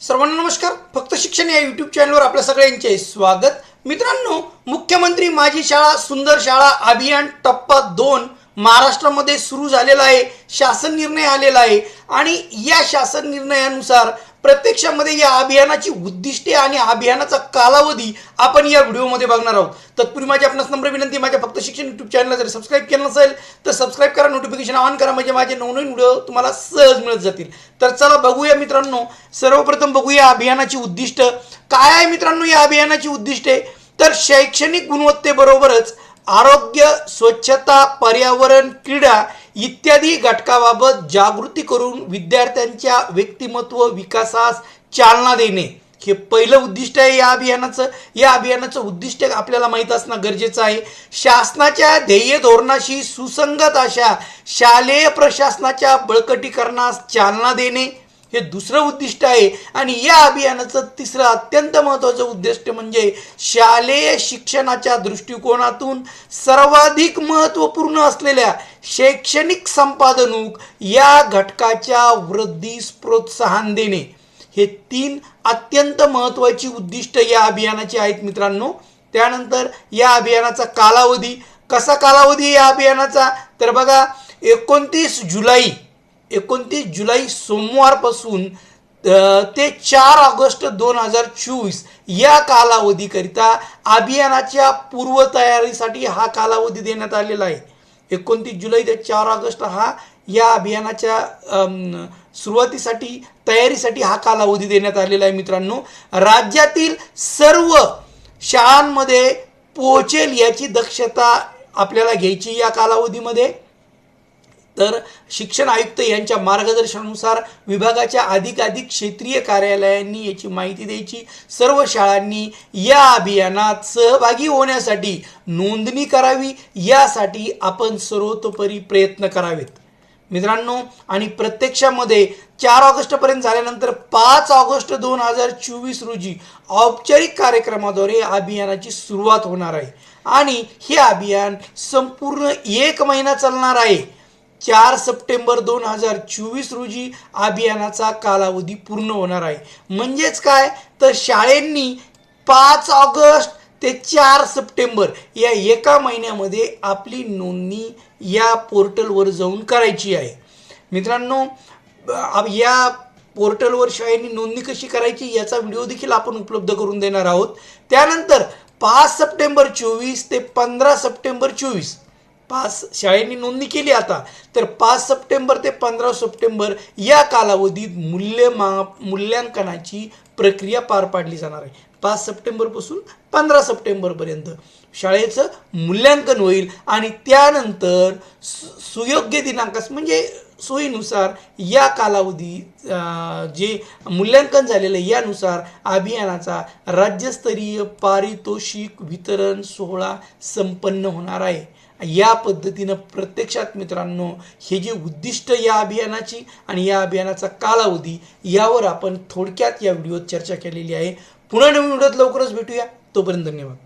सर्वांना नमस्कार. फक्त शिक्षण या यूट्यूब चॅनलवर आपल्या सगळ्यांचे स्वागत. मित्रांनो मुख्यमंत्री माझी शाळा सुंदर शाळा अभियान टप्पा दोन महाराष्ट्रामध्ये सुरू झालेला आहे. शासन निर्णय आलेला आहे. आणि या शासन निर्णयानुसार प्रत्यक्षामध्ये या अभियानाची उद्दिष्टे आणि अभियानाचा कालावधी आपण या व्हिडिओमध्ये बघणार आहोत. तत्पूर्वी माझी आपणास नम्र विनंती माझ्या फक्त शिक्षण युट्यूब चॅनलला जर सबस्क्राईब केलं नसेल तर सबस्क्राईब करा नोटिफिकेशन ऑन करा म्हणजे माझे नवनवीन व्हिडिओ तुम्हाला सहज मिळत जातील. तर चला बघूया मित्रांनो सर्वप्रथम बघूया अभियानाची उद्दिष्ट. काय आहे मित्रांनो या अभियानाची उद्दिष्टे? तर शैक्षणिक गुणवत्तेबरोबरच आरोग्य स्वच्छता पर्यावरण क्रीडा इत्यादी घटकाबाबत जागृती करून विद्यार्थ्यांच्या व्यक्तिमत्व विकासास चालना देणे हे पहिलं उद्दिष्ट आहे या अभियानाचं. या अभियानाचं उद्दिष्ट आपल्याला माहीत असणं गरजेचं आहे. शासनाच्या ध्येय धोरणाशी सुसंगत अशा शालेय प्रशासनाच्या बळकटीकरणास चालना देणे हे दुसरं उद्दिष्ट आहे. आणि या अभियानाचं तिसरं अत्यंत महत्त्वाचं उद्दिष्ट म्हणजे शालेय शिक्षणाच्या दृष्टिकोनातून सर्वाधिक महत्त्वपूर्ण असलेल्या शैक्षणिक संपादनूक या घटकाच्या वृद्धीस प्रोत्साहन देणे. हे तीन अत्यंत महत्त्वाची उद्दिष्ट या अभियानाची आहेत मित्रांनो. त्यानंतर या अभियानाचा कालावधी. कसा कालावधी या अभियानाचा? तर बघा एकोणतीस जुलै एकोणतीस जुलै सोमवारपासून ते चार ऑगस्ट दोन हजार चोवीस या कालावधीकरिता अभियानाच्या पूर्वतयारीसाठी हा कालावधी देण्यात आलेला आहे. एकोणतीस जुलै ते चार ऑगस्ट हा या अभियानाच्या सुरुवातीसाठी तयारीसाठी हा कालावधी देण्यात आलेला आहे मित्रांनो. राज्यातील सर्व शाळांमध्ये पोहोचेल याची दक्षता आपल्याला घ्यायची या कालावधीमध्ये. तर शिक्षण आयुक्त यांच्या मार्गदर्शनानुसार विभागाच्या अधिकाधिक क्षेत्रीय कार्यालयांनी याची माहिती द्यायची. सर्व शाळांनी या अभियानात सहभागी होण्यासाठी नोंदणी करावी. यासाठी आपण सर्वतोपरी प्रयत्न करावेत. मित्रांनो आणि प्रत्यक्षामध्ये चार ऑगस्टपर्यंत झाल्यानंतर पाच ऑगस्ट दोन हजार चोवीस रोजी औपचारिक कार्यक्रमाद्वारे अभियानाची सुरुवात होणार आहे. आणि हे अभियान संपूर्ण एक महिना चालणार आहे. चार सप्टेंबर दोन हजार चोवीस रोजी अभियानाचा कालावधी पूर्ण होणार आहे. म्हणजेच काय? तर शाळेंनी पाच ऑगस्ट ते चार सप्टेंबर या एका महिन्यामध्ये आपली नोंदणी या पोर्टलवर जाऊन करायची आहे. मित्रांनो या पोर्टलवर शाळेंनी नोंदणी कशी करायची याचा व्हिडिओ देखील आपण उपलब्ध करून देणार आहोत. त्यानंतर पाच सप्टेंबर चोवीस ते पंधरा सप्टेंबर चोवीस पाच शाळेंनी नोंदणी केली आता. तर पाच सप्टेंबर ते पंधरा सप्टेंबर या कालावधीत मूल्यमा मूल्यांकनाची प्रक्रिया पार पाडली जाणार आहे. पाच सप्टेंबरपासून पंधरा सप्टेंबरपर्यंत शाळेचं मूल्यांकन होईल आणि त्यानंतर सु- सुयोग्य दिनांकास म्हणजे सोयीनुसार या कालावधी जे मूल्यांकन झालेलं आहे यानुसार अभियानाचा राज्यस्तरीय पारितोषिक वितरण सोहळा संपन्न होणार आहे. या पद्धतीनं प्रत्यक्षात मित्रांनो हे जे उद्दिष्ट या अभियानाची आणि या अभियानाचा कालावधी यावर आपण थोडक्यात या व्हिडिओत चर्चा केलेली आहे. पुन्हा नवीन व्हिडिओत लवकरच भेटूया. तोपर्यंत धन्यवाद.